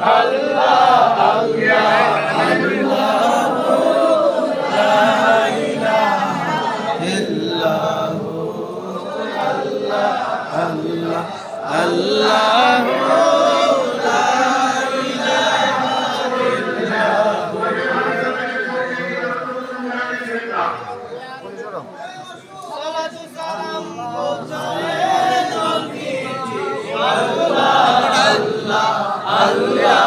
Allah. Hallelujah.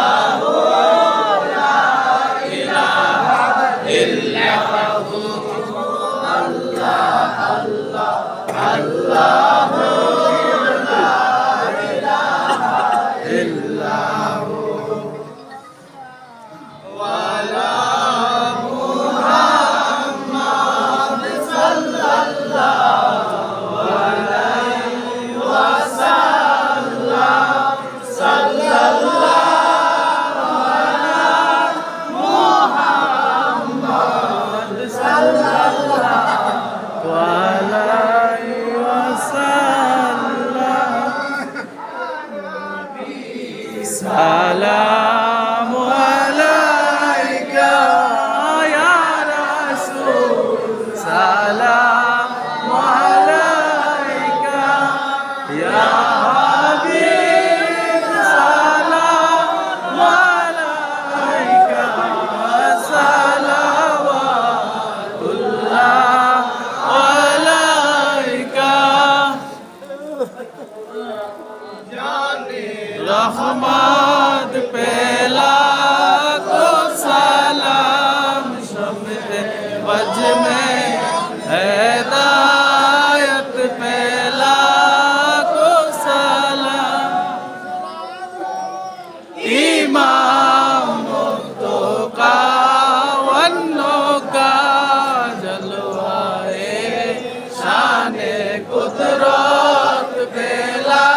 কুদরত বেলা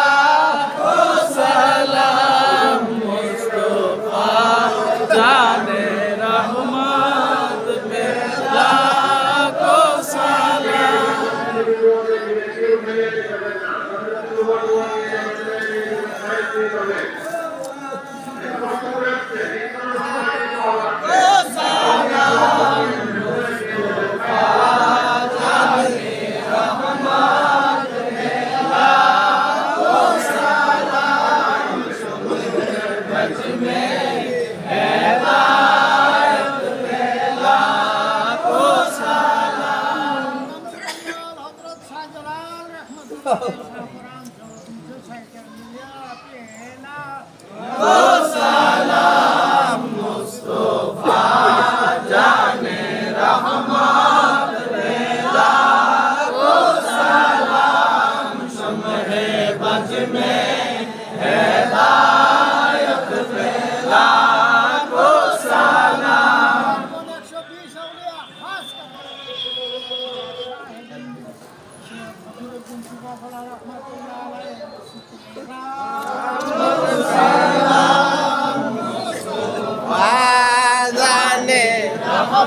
ও সালাম মুস্তফা জানে রহমত বেলা ও সালাম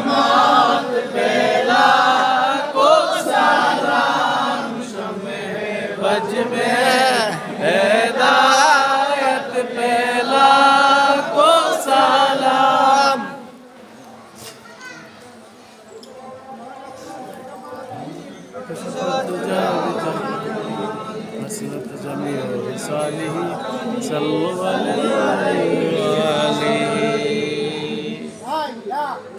様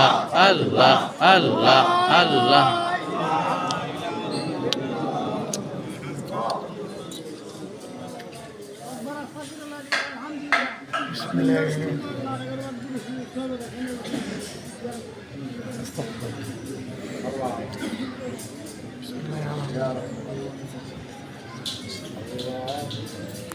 Allah, Allah, Allah, Allah. Bismillahirrahmanirrahim. Bismillahirrahmanirrahim.